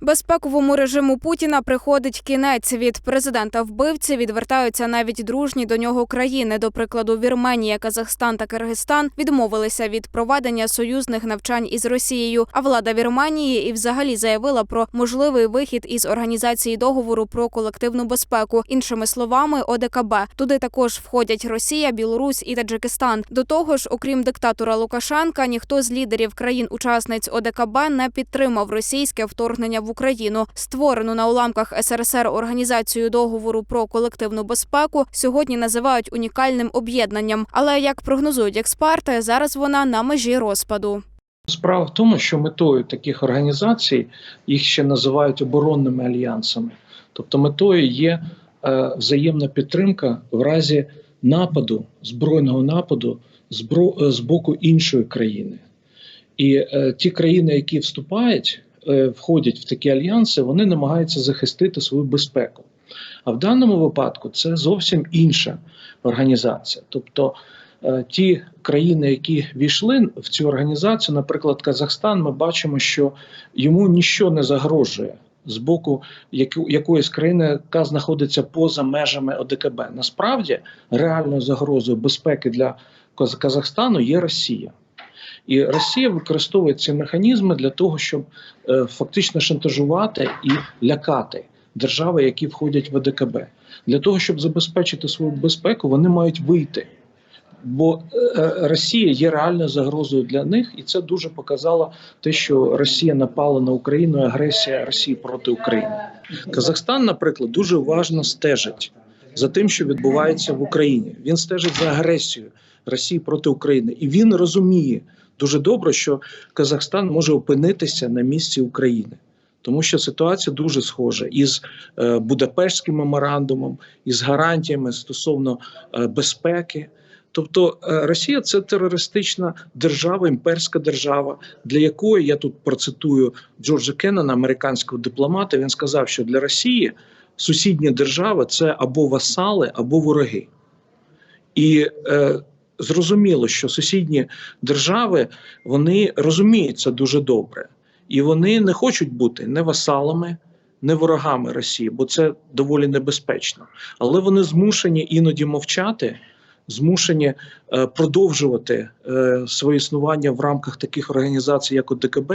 Безпековому режиму Путіна приходить кінець від президента вбивці. Відвертаються навіть дружні до нього країни. До прикладу, Вірменія, Казахстан та Киргизстан відмовилися від проведення союзних навчань із Росією. А влада Вірменії і взагалі заявила про можливий вихід із організації договору про колективну безпеку. Іншими словами, ОДКБ. Туди також входять Росія, Білорусь і Таджикистан. До того ж, окрім диктатора Лукашенка, ніхто з лідерів країн-учасниць ОДКБ не підтримав російське вторгнення в Україну. Створену на уламках СРСР організацію договору про колективну безпеку сьогодні називають унікальним об'єднанням. Але як прогнозують експерти, зараз вона на межі розпаду. Справа в тому, що метою таких організацій їх ще називають оборонними альянсами. Тобто метою є е, взаємна підтримка в разі нападу, збройного нападу е, з боку іншої країни. І е, ті країни, які вступають, входять в такі альянси, вони намагаються захистити свою безпеку. А в даному випадку це зовсім інша організація. Тобто е, ті країни, які війшли в цю організацію, наприклад, Казахстан, ми бачимо, що йому нічого не загрожує з боку якоїсь країни, яка знаходиться поза межами ОДКБ. Насправді реальною загрозою безпеки для Казахстану є Росія. І Росія використовує ці механізми для того, щоб е, фактично шантажувати і лякати держави, які входять в ОДКБ. Для того, щоб забезпечити свою безпеку, вони мають вийти. Бо е, Росія є реальною загрозою для них, і це дуже показало те, що Росія напала на Україну, агресія Росії проти України. Казахстан, наприклад, дуже уважно стежить за тим, що відбувається в Україні. Він стежить за агресією Росії проти України, і він розуміє дуже добре, що Казахстан може опинитися на місці України. Тому що ситуація дуже схожа із е, Будапештським меморандумом, із гарантіями стосовно е, безпеки. Тобто е, Росія це терористична держава, імперська держава, для якої я тут процитую Джорджа Кеннона, американського дипломата. Він сказав, що для Росії сусідні держави це або васали, або вороги. І е, зрозуміло, що сусідні держави вони розуміють дуже добре, і вони не хочуть бути не васалами, не ворогами Росії, бо це доволі небезпечно. Але вони змушені іноді мовчати, змушені е, продовжувати е, своє існування в рамках таких організацій, як ОДКБ.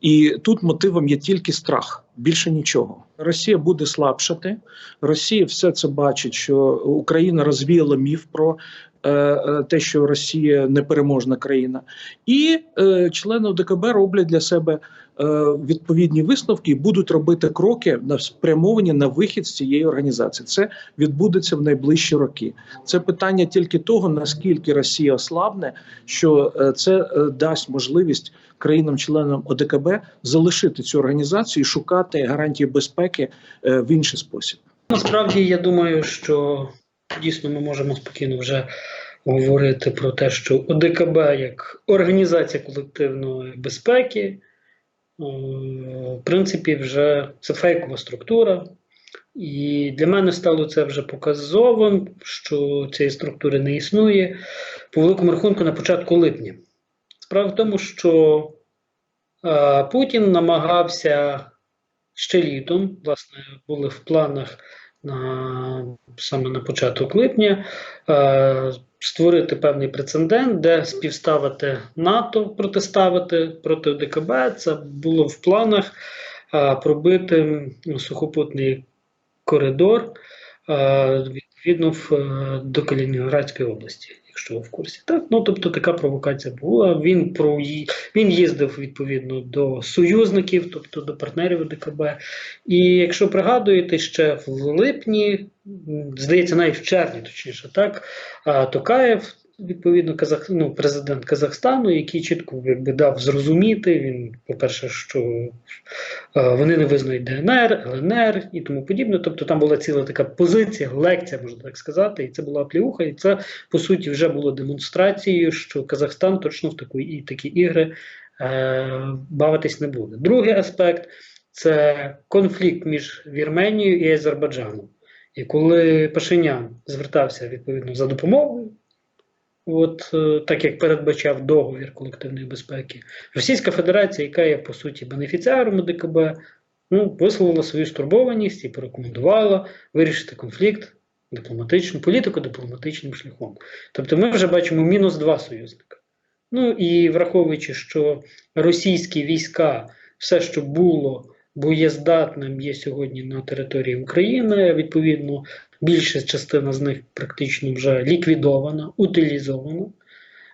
І тут мотивом є тільки страх, більше нічого. Росія буде слабшати. Росія все це бачить, що Україна розвіяла міф про е, е, те, що Росія непереможна країна, і е, члени ОДКБ роблять для себе е, відповідні висновки і будуть робити кроки на спрямовані на вихід з цієї організації. Це відбудеться в найближчі роки. Це питання тільки того, наскільки Росія ослабне, що е, це е, дасть можливість країнам-членам ОДКБ залишити цю організацію і шукати гарантії безпеки е, в інший спосіб. Насправді я думаю, що дійсно ми можемо спокійно вже говорити про те, що ОДКБ як організація колективної безпеки, е, в принципі, вже це фейкова структура. І для мене стало це вже показовим, що цієї структури не існує по великому рахунку на початку липня. Справа в тому, що е, Путін намагався ще літом, власне, були в планах на, саме на початок липня е, створити певний прецедент, де співставити НАТО, протиставити проти ДКБ. Це було в планах е, пробити сухопутний коридор е, відповідно е, до Калінінградської області. Якщо ви в курсі, так ну тобто така провокація була. Він про він їздив відповідно до союзників, тобто до партнерів ДКБ. І якщо пригадуєте, ще в липні, здається, навіть в червні, точніше, так Токаєв, відповідно, Казах, ну, президент Казахстану, який чітко якби дав зрозуміти. Він, по-перше, що е, вони не визнають ДНР, ЛНР і тому подібне. Тобто там була ціла така позиція, лекція, можна так сказати, і це була плюха, і це по суті вже було демонстрацією, що Казахстан точно в таку і такі ігри е, бавитись не буде. Другий аспект це конфлікт між Вірменією і Азербайджаном. І коли Пашинян звертався відповідно за допомогою, от е, так як передбачав договір колективної безпеки, Російська Федерація, яка є по суті бенефіціаром ОДКБ, ну, висловила свою стурбованість і порекомендувала вирішити конфлікт дипломатичним, політико-дипломатичним шляхом. Тобто ми вже бачимо мінус два союзника. Ну і враховуючи, що російські війська, все, що було боєздатним, є сьогодні на території України. Відповідно, більша частина з них практично вже ліквідована, утилізована.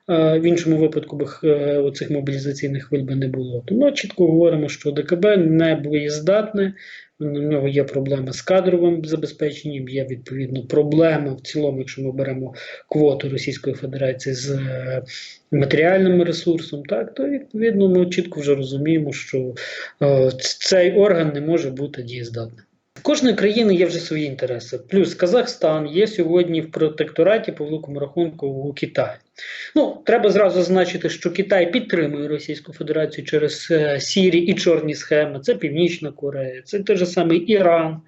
Е, В іншому випадку б е, оцих мобілізаційних хвиль би не було. Тому чітко говоримо, що ДКБ не боєздатне, у нього є проблеми з кадровим забезпеченням, є відповідно проблема в цілому, якщо ми беремо квоту Російської Федерації з е, матеріальним ресурсом, так то відповідно ми чітко вже розуміємо, що цей орган не може бути дієздатним. Кожної країни є вже свої інтереси. Плюс Казахстан є сьогодні в протектораті по великому рахунку у Китаї. Ну, треба зразу зазначити, що Китай підтримує Російську Федерацію через е, сірі і чорні схеми. Це Північна Корея, це той же самий Іран,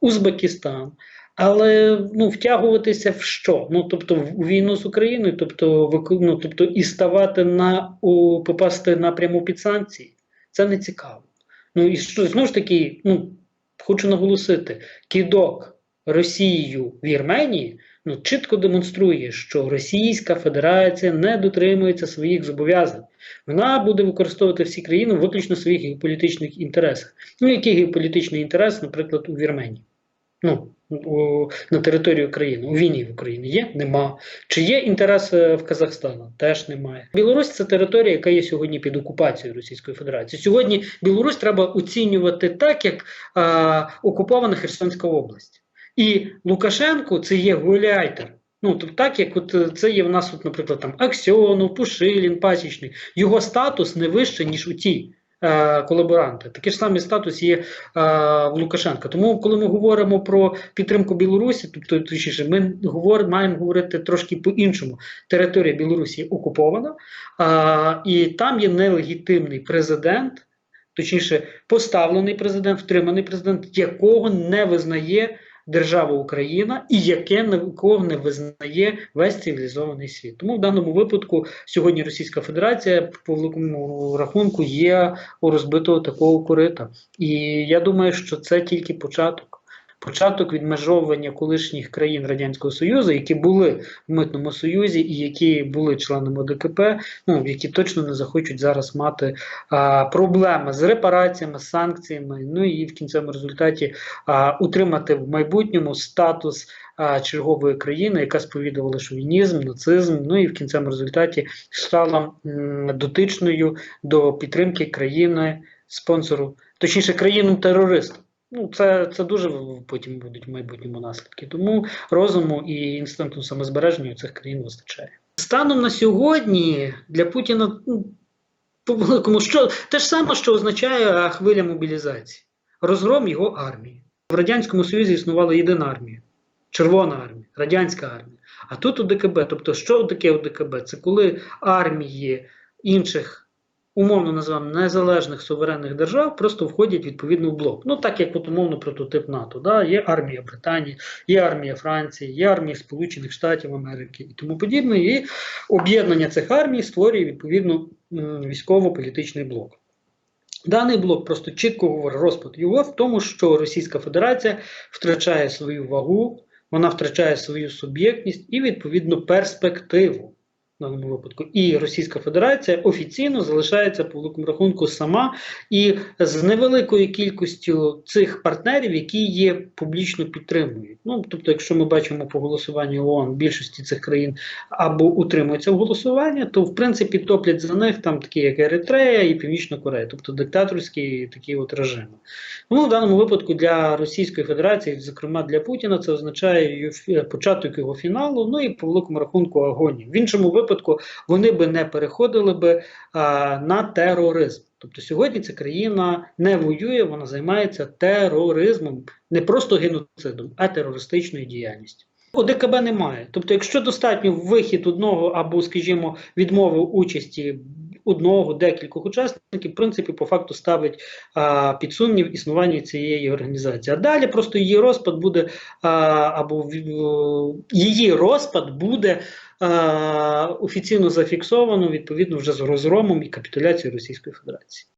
Узбекистан. Але ну, втягуватися в що? Ну тобто в війну з Україною, тобто ну, тобто і ставати на у, попасти напряму під санкції, це не цікаво. Ну і що знову ж таки, ну хочу наголосити, кидок Росією в Вірменії ну, чітко демонструє, що Російська Федерація не дотримується своїх зобов'язань. Вона буде використовувати всі країни виключно в своїх геополітичних інтересах. Ну, який геополітичний інтерес, наприклад, у Вірменії? Ну, на території України, у війні в Україні є? Нема. Чи є інтерес е, в Казахстану? Теж немає. Білорусь це територія, яка є сьогодні під окупацією Російської Федерації. Сьогодні Білорусь треба оцінювати так, як а, окупована Херсонська область. І Лукашенко це є гуляйтер. Ну, тобто так, як от е, це є в нас, от, наприклад, там Аксьонов, Пушилін, Пасічний. Його статус не вищий, ніж у ті е, колаборанти. Такий ж самий статус є е, в Лукашенка. Тому, коли ми говоримо про підтримку Білорусі, тобто точніше, ми говоримо, маємо говорити трошки по-іншому. Територія Білорусі окупована, і там є нелегітимний президент, точніше, поставлений президент, втриманий президент, якого не визнає держава Україна і яке якого не визнає весь цивілізований світ. Тому в даному випадку сьогодні Російська Федерація по великому рахунку є у розбитого такого корита. І я думаю, що це тільки початок. Початок відмежовування колишніх країн Радянського Союзу, які були в митному союзі і які були членами ОДКП, ну які точно не захочуть зараз мати а, проблеми з репараціями, з санкціями. Ну і в кінцевому результаті а, утримати в майбутньому статус чергової країни, яка сповідувала шовінізм, нацизм. Ну і в кінцевому результаті стала дотичною до підтримки країни спонсору, точніше країну терористу. Ну, це, це дуже потім будуть в майбутньому наслідки. Тому розуму і інстинкту самозбереження у цих країн вистачає. Станом на сьогодні для Путіна ну, по великому що те ж саме, що означає хвиля мобілізації, розгром його армії. В Радянському Союзі існувала єдина армія, Червона армія, радянська армія. А тут УДКБ. Тобто, що таке УДКБ? Це коли армії інших умовно називаємо незалежних суверенних держав просто входять відповідно в блок. Ну так як от умовно прототип НАТО. Да? Є армія Британії, є армія Франції, є армія Сполучених Штатів Америки і тому подібне. І об'єднання цих армій створює відповідно військово-політичний блок. Даний блок просто чітко говорить розпад його в тому, що Російська Федерація втрачає свою вагу, вона втрачає свою суб'єктність і відповідно перспективу даному випадку. І Російська Федерація офіційно залишається по великому рахунку сама і з невеликою кількістю цих партнерів, які її публічно підтримують. Ну тобто, якщо ми бачимо по голосуванню ООН більшості цих країн або утримуються в голосуванні, то в принципі топлять за них там такі, як Еритрея і Північна Корея, тобто диктаторські такі от режими. Тому в даному випадку для Російської Федерації, зокрема для Путіна, це означає початок його фіналу, ну і по великому рахунку агонії. В іншому випадку вони би не переходили би а, на тероризм. Тобто сьогодні ця країна не воює, вона займається тероризмом, не просто геноцидом, а терористичною діяльністю. ОДКБ немає. Тобто, якщо достатньо вихід одного або, скажімо, відмови участі одного, декількох учасників, в принципі, по факту ставить а, під сумнів існування цієї організації. А далі просто її розпад буде а, або її розпад буде офіційно зафіксовано відповідно вже з розгромом і капітуляцією Російської Федерації.